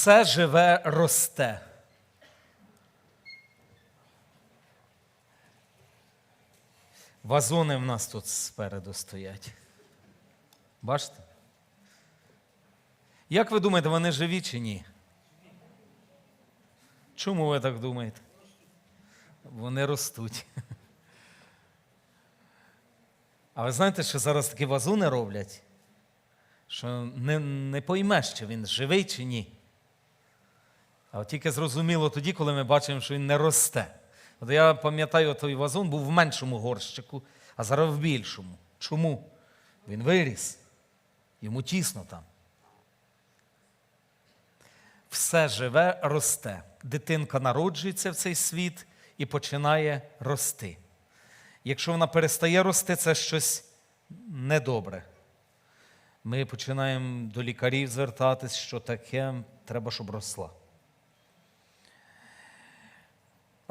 Все живе росте. Вазони в нас тут спереду стоять. Бачите? Як ви думаєте, вони живі чи ні? Чому ви так думаєте? Вони ростуть. А ви знаєте, що зараз такі вазони роблять, що не, не поймеш, чи він живий чи ні. А тільки зрозуміло тоді, коли ми бачимо, що він не росте. От я пам'ятаю, той вазон був в меншому горщику, а зараз в більшому. Чому? Він виріс. Йому тісно там. Все живе, росте. Дитинка народжується в цей світ і починає рости. Якщо вона перестає рости, це щось недобре. Ми починаємо до лікарів звертатись, що таке треба, щоб росла.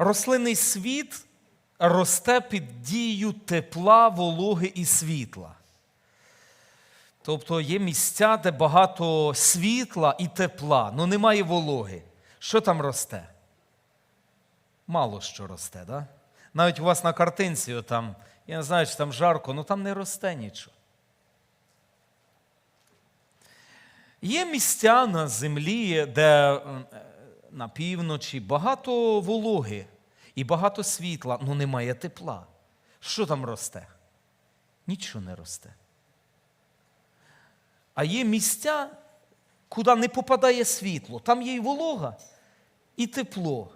Рослинний світ росте під дією тепла, вологи і світла. Тобто є місця, де багато світла і тепла, але немає вологи. Що там росте? Мало що росте, да? Навіть у вас на картинці, там, я не знаю, чи там жарко, але там не росте нічого. Є місця на землі, де на півночі багато вологи і багато світла, але немає тепла. Що там росте? Нічого не росте. А є місця, куди не попадає світло. Там є і волога, і тепло.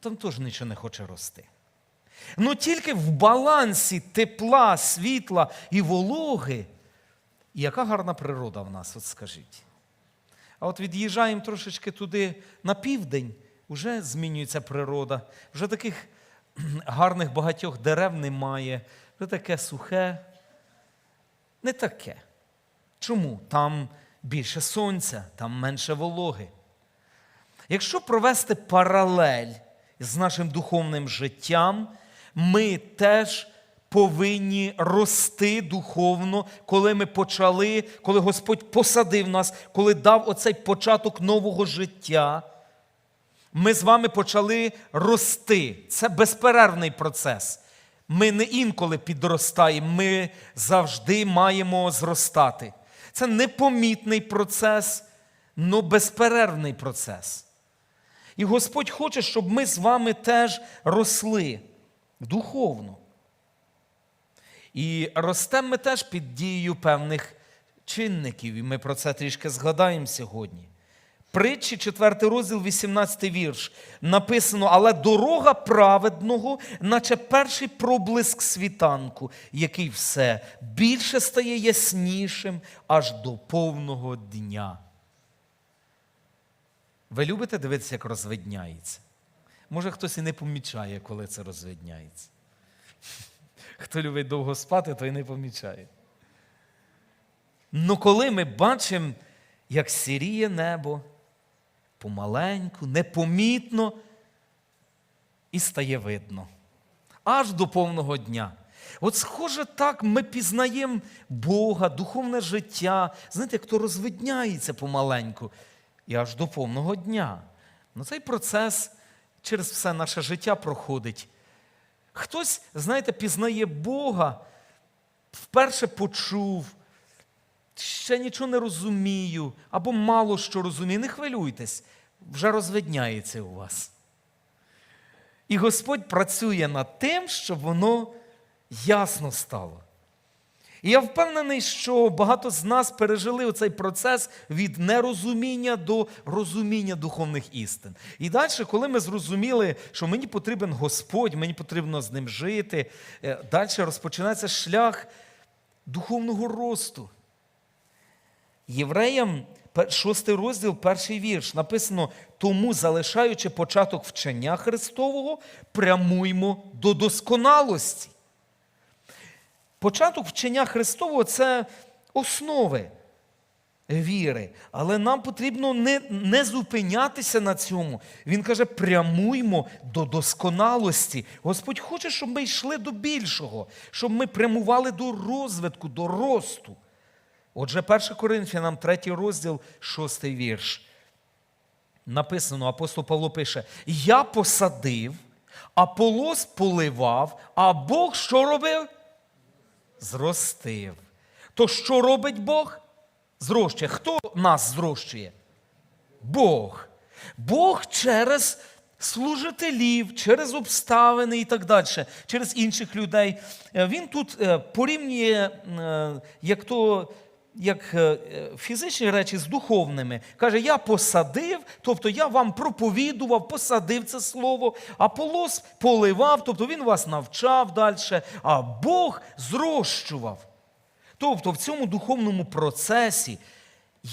Там теж нічого не хоче рости. Ну тільки в балансі тепла, світла і вологи. Яка гарна природа в нас, от скажіть. А от від'їжджаємо трошечки туди на південь, вже змінюється природа, вже таких гарних багатьох дерев немає, вже таке сухе. Не таке. Чому? Там більше сонця, там менше вологи. Якщо провести паралель з нашим духовним життям, ми теж повинні рости духовно, коли ми почали, коли Господь посадив нас, коли дав оцей початок нового життя. Ми з вами почали рости. Це безперервний процес. Ми не інколи підростаємо, ми завжди маємо зростати. Це непомітний процес, але безперервний процес. І Господь хоче, щоб ми з вами теж росли духовно. І ростемо ми теж під дією певних чинників, і ми про це трішки згадаємо сьогодні. Притчі, 4 розділ, 18 вірш. Написано, але дорога праведного, наче перший проблиск світанку, який все більше стає яснішим аж до повного дня. Ви любите дивитися, як розвидняється? Може, хтось і не помічає, коли це розвидняється. Хто любить довго спати, той не помічає. Ну коли ми бачимо, як сіріє небо, помаленьку, непомітно і стає видно. Аж до повного дня. От схоже так ми пізнаємо Бога, духовне життя. Знаєте, як то розвидняється помаленьку і аж до повного дня. Ну, Цей процес через все наше життя проходить. Хтось, знаєте, пізнає Бога, вперше почув, ще нічого не розумію, або мало що розумію. Не хвилюйтесь, вже розвидняється у вас. І Господь працює над тим, щоб воно ясно стало. І я впевнений, що багато з нас пережили оцей процес від нерозуміння до розуміння духовних істин. І далі, коли ми зрозуміли, що мені потрібен Господь, мені потрібно з ним жити, е, далі розпочинається шлях духовного росту. Євреям, шостий розділ, перший вірш, написано: тому, залишаючи початок вчення Христового, прямуймо до досконалості. Початок вчення Христового це основи віри. Але нам потрібно не, не зупинятися на цьому. Він каже, прямуймо до досконалості. Господь хоче, щоб ми йшли до більшого, щоб ми прямували до розвитку, до росту. Отже, 1 Коринфянам, 3 розділ, 6 вірш. написано, апостол Павло пише: Я посадив, Аполос поливав, а Бог що робив? Зростив. То що робить Бог? Зрощує. Хто нас зрощує? Бог. Бог через служителів, через обставини і так далі, через інших людей. Е, Він тут е, порівнює е, як то. Як е, фізичні речі з духовними. Каже, я посадив, тобто я вам проповідував, посадив це слово, Аполос поливав, тобто він вас навчав далі, а Бог зрощував. Тобто в цьому духовному процесі,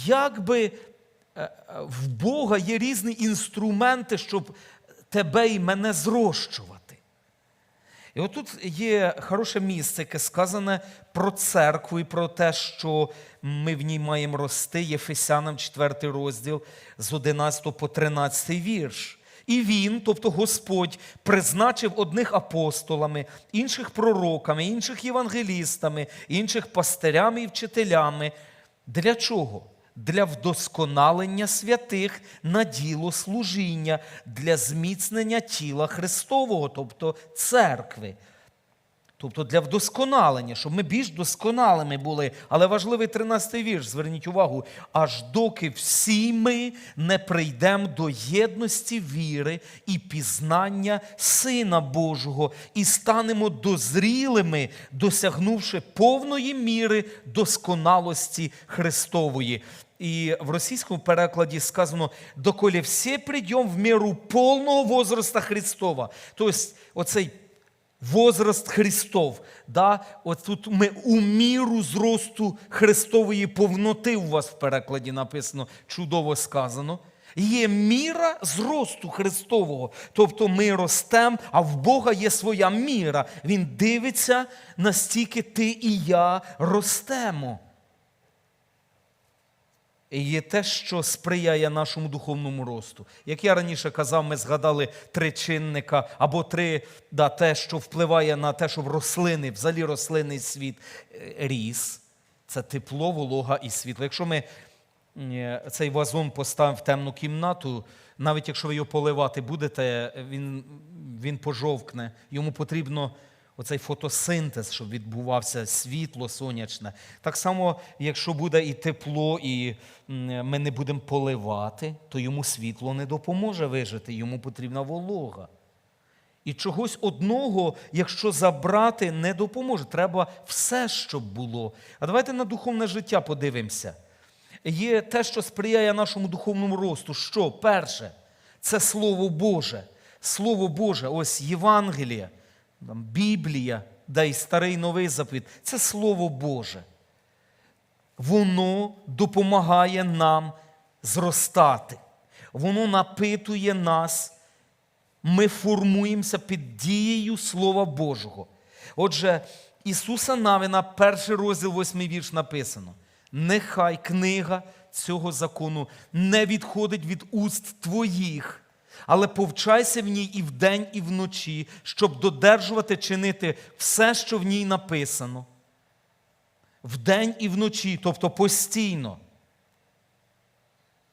якби е, е, в Бога є різні інструменти, щоб тебе і мене зрощувати. І отут є хороше місце, яке сказане про церкву і про те, що ми в ній маємо рости. Єфесянам 4 розділ з 11 по 13 вірш. І він, тобто Господь, призначив одних апостолами, інших пророками, інших євангелістами, інших пастирями і вчителями. Для чого? Для вдосконалення святих на діло служіння, для зміцнення тіла Христового, тобто церкви. Тобто для вдосконалення, щоб ми більш досконалими були. Але важливий 13-й вірш, зверніть увагу, аж доки всі ми не прийдемо до єдності віри і пізнання Сина Божого, і станемо дозрілими, досягнувши повної міри досконалості Христової. І в російському перекладі сказано, доколі всі прийдемо в міру повного возраста Христова. Тобто, оцей возраст Христов. Да? От тут ми у міру зросту Христової повноти у вас в перекладі написано, чудово сказано. Є міра зросту Христового. Тобто ми ростемо, а в Бога є своя міра. Він дивиться, настільки ти і я ростемо. Є те, що сприяє нашому духовному росту. Як я раніше казав, ми згадали три чинника або три, да, те, що впливає на те, щоб рослини, взагалі рослинний світ е, ріс. Це тепло, волога і світло. Якщо ми е, цей вазон поставимо в темну кімнату, навіть якщо ви його поливати будете, він, він пожовкне. Йому потрібно оцей фотосинтез, щоб відбувався світло сонячне. Так само, якщо буде і тепло, і ми не будемо поливати, то йому світло не допоможе вижити, йому потрібна волога. І чогось одного, якщо забрати, не допоможе. Треба все, щоб було. А давайте на духовне життя подивимося. Є те, що сприяє нашому духовному росту. Що? Перше, це Слово Боже. Слово Боже, ось Євангелія, там, Біблія, да й старий новий заповіт. Це Слово Боже. Воно допомагає нам зростати. Воно напитує нас ми формуємося під дією Слова Божого. Отже, Ісуса Навина, перший розділ, восьмий вірш написано: нехай книга цього закону не відходить від уст твоїх, але повчайся в ній і вдень, і вночі, щоб додержувати чинити все, що в ній написано. Вдень і вночі, тобто постійно.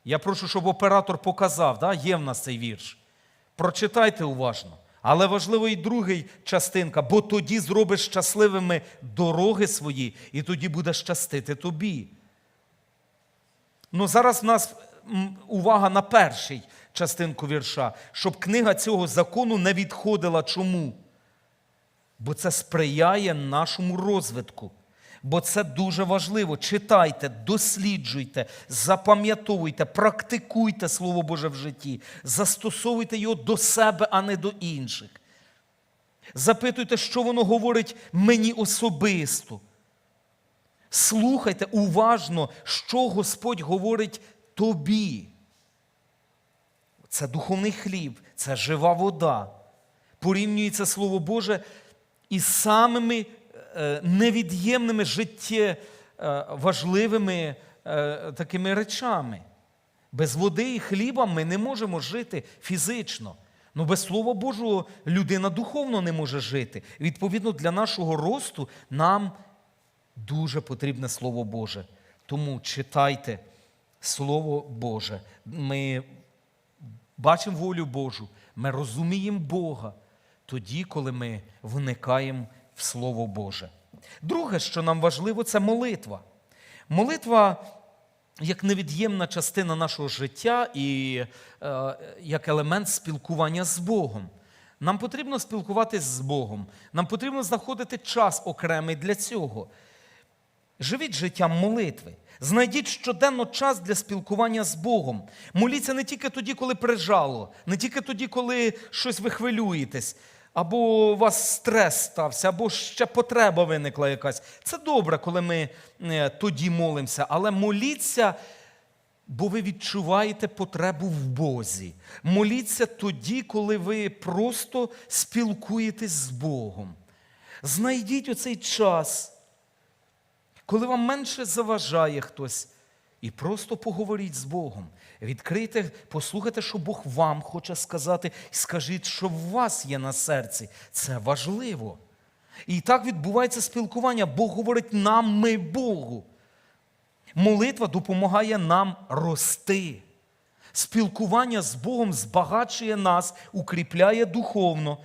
Я прошу, щоб оператор показав, да? є в нас цей вірш. Прочитайте уважно. Але важливо і другий частинка, бо тоді зробиш щасливими дороги свої, і тоді буде щастити тобі. Ну, зараз в нас увага на перший частинку вірша, щоб книга цього закону не відходила. Чому? Бо це сприяє нашому розвитку. Бо це дуже важливо. Читайте, досліджуйте, запам'ятовуйте, практикуйте Слово Боже в житті, застосовуйте його до себе, а не до інших. Запитуйте, що воно говорить мені особисто. Слухайте уважно, що Господь говорить тобі. Це духовний хліб, це жива вода. Порівнюється Слово Боже із самими е, невід'ємними життє е, важливими е, такими речами. Без води і хліба ми не можемо жити фізично. Ну, без Слова Божого людина духовно не може жити. Відповідно, для нашого росту нам дуже потрібне Слово Боже. Тому читайте Слово Боже. Ми бачимо волю Божу, ми розуміємо Бога тоді, коли ми вникаємо в Слово Боже. Друге, що нам важливо, це молитва. Молитва як невід'ємна частина нашого життя і е, як елемент спілкування з Богом. Нам потрібно спілкуватись з Богом. Нам потрібно знаходити час окремий для цього. Живіть життям молитви. Знайдіть щоденно час для спілкування з Богом. Моліться не тільки тоді, коли прижало, не тільки тоді, коли щось ви хвилюєтесь, або у вас стрес стався, або ще потреба виникла якась. Це добре, коли ми е, тоді молимося, але моліться. Бо ви відчуваєте потребу в Бозі. Моліться тоді, коли ви просто спілкуєтесь з Богом. Знайдіть оцей час, коли вам менше заважає хтось, і просто поговоріть з Богом. Відкрийте, послухайте, що Бог вам хоче сказати, і скажіть, що в вас є на серці. Це важливо. І так відбувається спілкування. Бог говорить нам, ми Богу. Молитва допомагає нам рости. Спілкування з Богом збагачує нас, укріпляє духовно.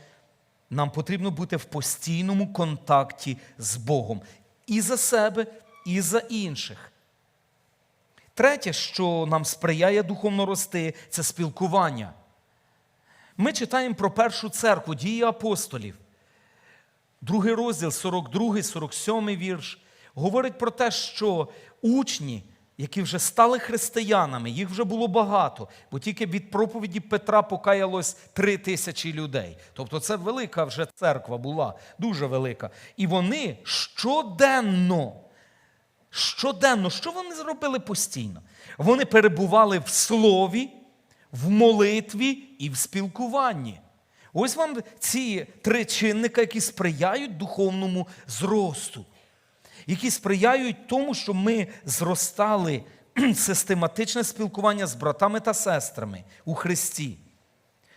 Нам потрібно бути в постійному контакті з Богом і за себе, і за інших. Третє, що нам сприяє духовно рости, це спілкування. Ми читаємо про першу церкву, дії апостолів. Другий розділ, 42, 47 вірш, говорить про те, що учні, які вже стали християнами, їх вже було багато, бо тільки від проповіді Петра покаялось три тисячі людей. Тобто це велика вже церква була, дуже велика. І вони щоденно, щоденно, що вони зробили постійно? Вони перебували в слові, в молитві і в спілкуванні. Ось вам ці три чинника, які сприяють духовному зросту, які сприяють тому, щоб ми зростали систематичне спілкування з братами та сестрами у Христі.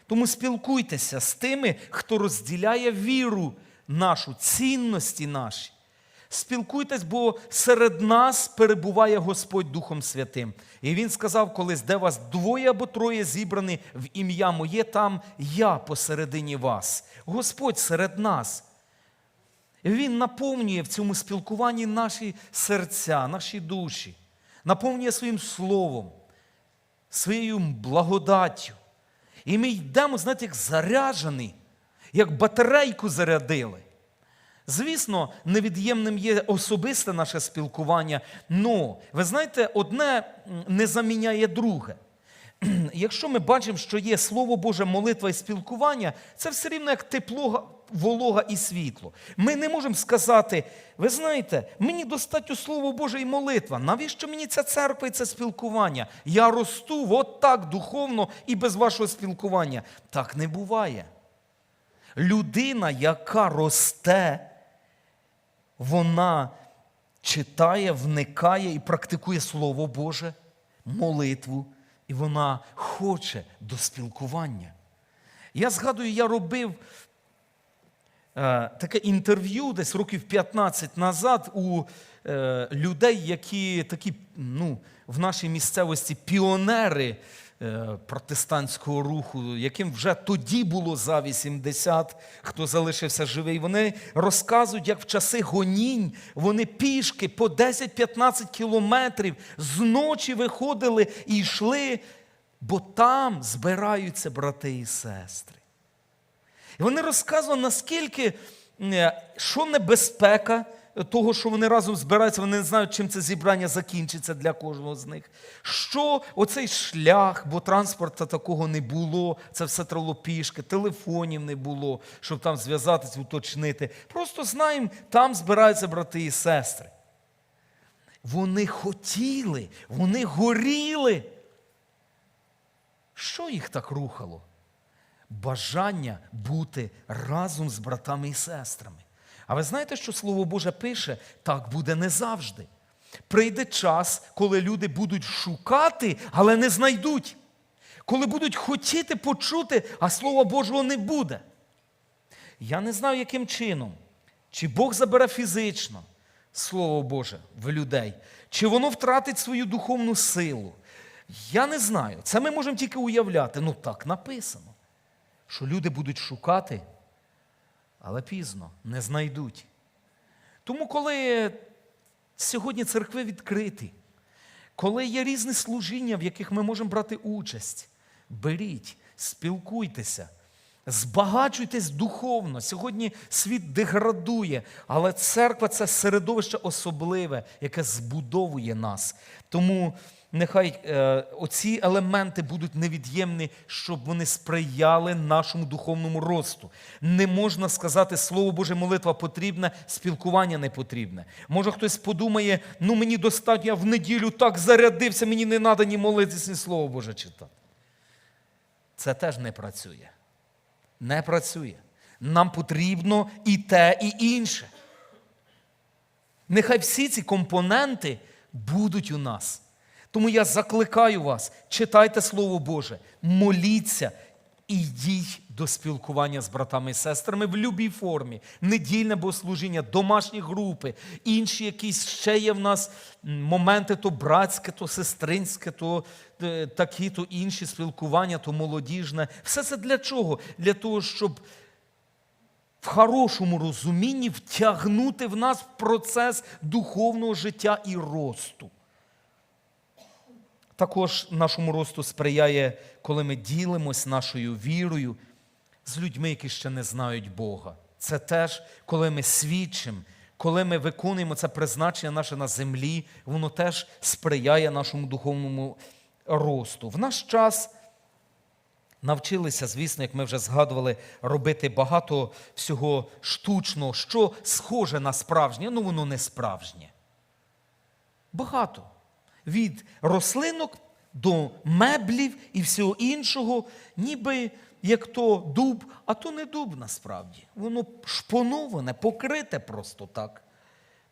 Тому спілкуйтеся з тими, хто розділяє віру нашу, цінності наші. Спілкуйтесь, бо серед нас перебуває Господь Духом Святим. І Він сказав колись, де вас двоє або троє зібрані в ім'я моє, там я посередині вас. Господь серед нас. Він наповнює в цьому спілкуванні наші серця, наші душі, наповнює своїм словом, своєю благодаттю. І ми йдемо, знаєте, як заряджені, як батарейку зарядили. Звісно, невід'ємним є особисте наше спілкування, але ви знаєте, одне не заміняє друге. Якщо ми бачимо, що є Слово Боже, молитва і спілкування, це все рівно як тепло, волога і світло. Ми не можемо сказати, ви знаєте, мені достатньо Слово Боже і молитва. Навіщо мені ця церква і це спілкування? Я росту от так духовно і без вашого спілкування. Так не буває. Людина, яка росте, вона читає, вникає і практикує Слово Боже, молитву, і вона хоче до спілкування. Я згадую, я робив таке інтерв'ю десь років 15 назад у е, людей, які такі ну, в нашій місцевості піонери е, протестантського руху, яким вже тоді було за 80, хто залишився живий. Вони розказують, як в часи гонінь вони пішки по 10-15 кілометрів зночі виходили і йшли, бо там збираються брати і сестри. І вони розказували, наскільки е, що небезпека того, що вони разом збираються, вони не знають, чим це зібрання закінчиться для кожного з них. Що оцей шлях, бо транспорту такого не було, це все трало пішки, телефонів не було, щоб там зв'язатися, уточнити. Просто знаємо, там збираються брати і сестри. Вони хотіли, вони горіли. Що їх так рухало? Бажання бути разом з братами і сестрами. А ви знаєте, що Слово Боже пише? Так буде не завжди. Прийде час, коли люди будуть шукати, але не знайдуть. Коли будуть хотіти почути, а Слова Божого не буде. Я не знаю, яким чином. Чи Бог забере фізично Слово Боже в людей, чи воно втратить свою духовну силу. Я не знаю. Це ми можемо тільки уявляти. Ну так написано. Що люди будуть шукати, але пізно не знайдуть. Тому, коли сьогодні церкви відкриті, коли є різні служіння, в яких ми можемо брати участь, беріть, спілкуйтеся, збагачуйтесь духовно. Сьогодні світ деградує, але церква це середовище особливе, яке збудовує нас. Тому нехай е, оці елементи будуть невід'ємні, щоб вони сприяли нашому духовному росту. Не можна сказати, Слово Боже, молитва потрібна, спілкування не потрібне. Може хтось подумає, ну мені достатньо, я в неділю так зарядився, мені не треба ні молитися, ні Слово Боже читати. Це теж не працює. Не працює. Нам потрібно і те, і інше. Нехай всі ці компоненти будуть у нас. Тому я закликаю вас, читайте Слово Боже, моліться і йдіть до спілкування з братами і сестрами в будь-якій формі. Недільне богослужіння, домашні групи, інші якісь ще є в нас моменти, то братське, то сестринське, то е, такі, то інші спілкування, то молодіжне. Все це для чого? Для того, щоб в хорошому розумінні втягнути в нас процес духовного життя і росту. Також нашому росту сприяє, коли ми ділимось нашою вірою з людьми, які ще не знають Бога. Це теж, коли ми свідчимо, коли ми виконуємо це призначення наше на землі, воно теж сприяє нашому духовному росту. В наш час навчилися, звісно, як ми вже згадували, робити багато всього штучного, що схоже на справжнє, ну воно не справжнє. Багато. Від рослинок до меблів і всього іншого, ніби як то дуб, а то не дуб насправді. Воно шпоноване, покрите просто так.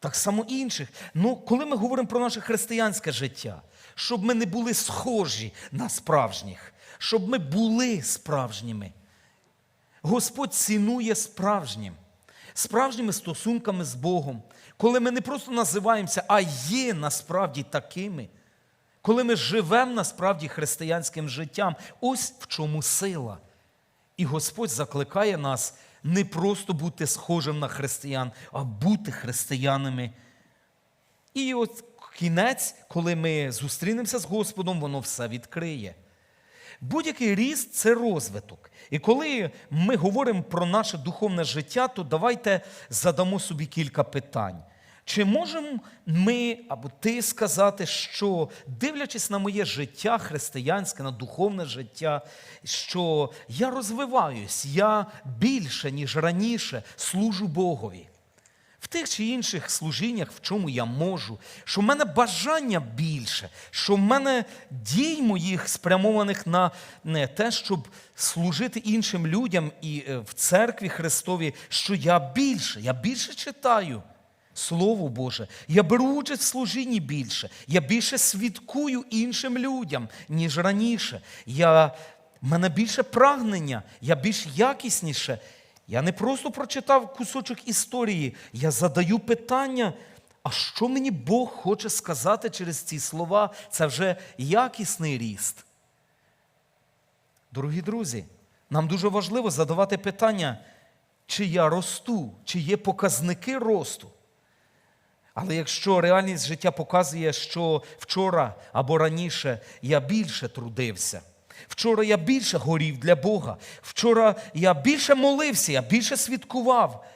Так само інших. Ну, коли ми говоримо про наше християнське життя, щоб ми не були схожі на справжніх, щоб ми були справжніми. Господь цінує справжнім, справжніми стосунками з Богом, коли ми не просто називаємося, а є насправді такими, коли ми живемо насправді християнським життям. Ось в чому сила. І Господь закликає нас не просто бути схожим на християн, а бути християнами. І от кінець, коли ми зустрінемося з Господом, воно все відкриє. Будь-який ріст це розвиток. І коли ми говоримо про наше духовне життя, то давайте задамо собі кілька питань. Чи можемо ми або ти сказати, що дивлячись на моє життя християнське, на духовне життя, що я розвиваюсь, я більше, ніж раніше, служу Богові? Тих чи інших служіннях, в чому я можу, що в мене бажання більше, що в мене дій моїх спрямованих на те, щоб служити іншим людям і е, в церкві Христові, що я більше, я більше читаю. Слово Боже, я беру участь в служінні більше, я більше свідкую іншим людям, ніж раніше. Я, в мене більше прагнення, я більш якісніше. Я не просто прочитав кусочок історії, я задаю питання, а що мені Бог хоче сказати через ці слова? Це вже якісний ріст. Дорогі друзі, нам дуже важливо задавати питання, чи я росту, чи є показники росту. Але якщо реальність життя показує, що вчора або раніше я більше трудився, вчора я більше горів для Бога, вчора я більше молився, я більше свідкував,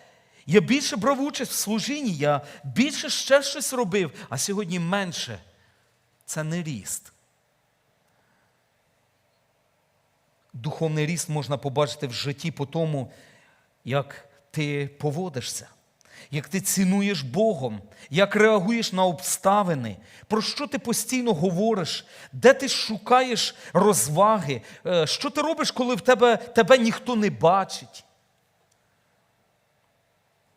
я більше брав участь в служінні, я більше ще щось робив, а сьогодні менше. Це не ріст. Духовний ріст можна побачити в житті по тому, як ти поводишся як ти цінуєш Богом, як реагуєш на обставини, про що ти постійно говориш, де ти шукаєш розваги, е, що ти робиш, коли в тебе, тебе ніхто не бачить.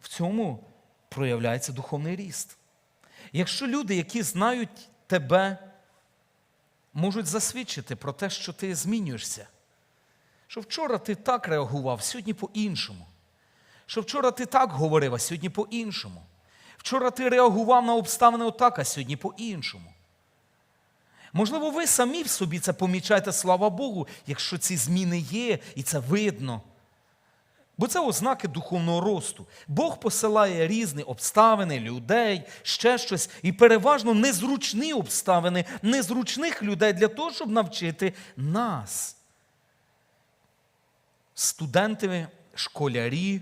В цьому проявляється духовний ріст. Якщо люди, які знають тебе, можуть засвідчити про те, що ти змінюєшся, що вчора ти так реагував, сьогодні по-іншому що вчора ти так говорив, а сьогодні по-іншому. Вчора ти реагував на обставини отак, а сьогодні по-іншому. Можливо, ви самі в собі це помічаєте, слава Богу, якщо ці зміни є, і це видно. Бо це ознаки духовного росту. Бог посилає різні обставини, людей, ще щось, і переважно незручні обставини, незручних людей для того, щоб навчити нас. Студенти, школярі.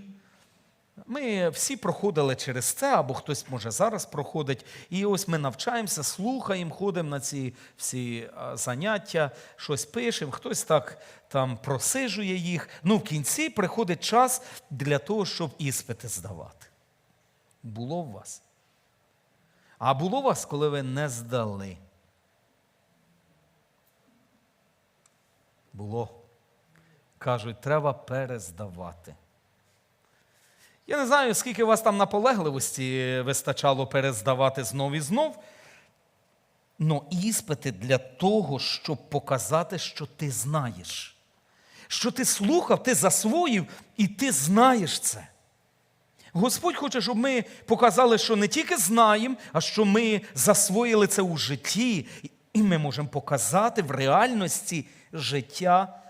Ми всі проходили через це, або хтось може зараз проходить. І ось ми навчаємося, слухаємо, ходимо на ці всі заняття, щось пишемо, хтось так там просижує їх. Ну, в кінці приходить час для того, щоб іспити здавати. Було в вас? А було у вас, коли ви не здали? Було. Кажуть, треба перездавати. Я не знаю, скільки у вас там наполегливості вистачало перездавати знов і знов. Но іспити для того, щоб показати, що ти знаєш. Що ти слухав, ти засвоїв, і ти знаєш це. Господь хоче, щоб ми показали, що не тільки знаємо, а що ми засвоїли це у житті, і ми можемо показати в реальності життя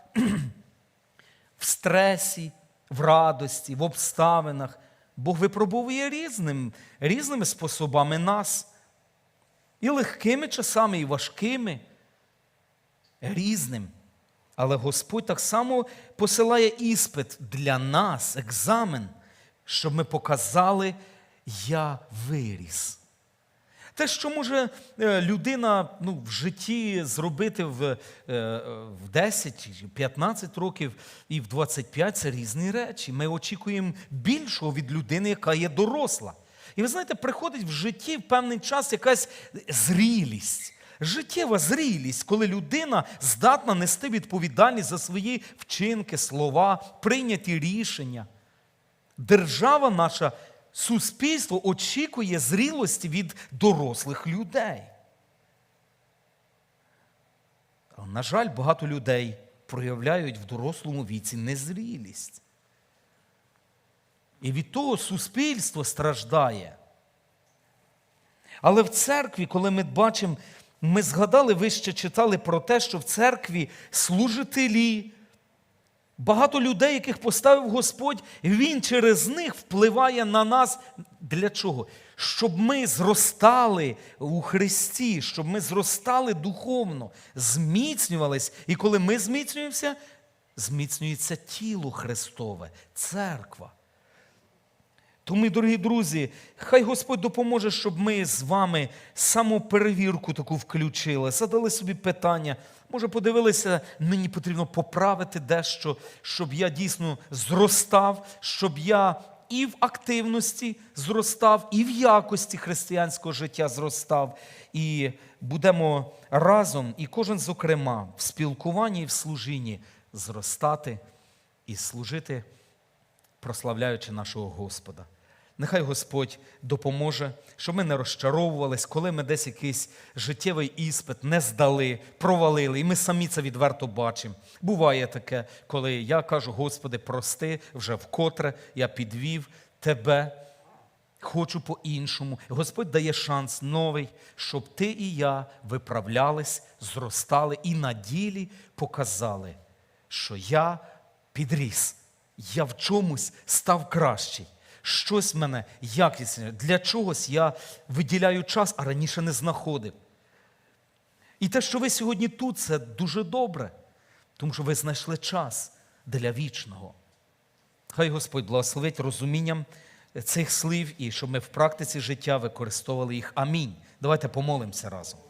в стресі, в радості, в обставинах. Бог випробовує різним, різними способами нас. І легкими часами, і важкими, різним. Але Господь так само посилає іспит для нас, екзамен, щоб ми показали, я виріс. Те, що може е, людина ну, в житті зробити в, е, в 10 чи 15 років і в 25 це різні речі. Ми очікуємо більшого від людини, яка є доросла. І ви знаєте, приходить в житті в певний час якась зрілість. Життєва зрілість, коли людина здатна нести відповідальність за свої вчинки, слова, прийняті рішення. Держава наша, суспільство очікує зрілості від дорослих людей. На жаль, багато людей проявляють в дорослому віці незрілість. І від того суспільство страждає. Але в церкві, коли ми бачимо, ми згадали, ви ще читали про те, що в церкві служителі, багато людей, яких поставив Господь, Він через них впливає на нас. Для чого? Щоб ми зростали у Христі, щоб ми зростали духовно, зміцнювались. І коли ми зміцнюємося, зміцнюється тіло Христове, церква. Тому, дорогі друзі, хай Господь допоможе, щоб ми з вами самоперевірку таку включили, задали собі питання. Може, подивилися, мені потрібно поправити дещо, щоб я дійсно зростав, щоб я і в активності зростав, і в якості християнського життя зростав. І будемо разом, і кожен, зокрема, в спілкуванні і в служінні зростати і служити прославляючи нашого Господа. Нехай Господь допоможе, щоб ми не розчаровувались, коли ми десь якийсь життєвий іспит не здали, провалили, і ми самі це відверто бачимо. Буває таке, коли я кажу, Господи, прости, вже вкотре я підвів Тебе, хочу по-іншому. Господь дає шанс новий, щоб ти і я виправлялись, зростали і на ділі показали, що я підріс я в чомусь став кращий. Щось мене якісне. Для чогось я виділяю час, а раніше не знаходив. І те, що ви сьогодні тут, це дуже добре, тому що ви знайшли час для вічного. Хай Господь благословить розумінням цих слів і щоб ми в практиці життя використовували їх. Амінь. Давайте помолимося разом.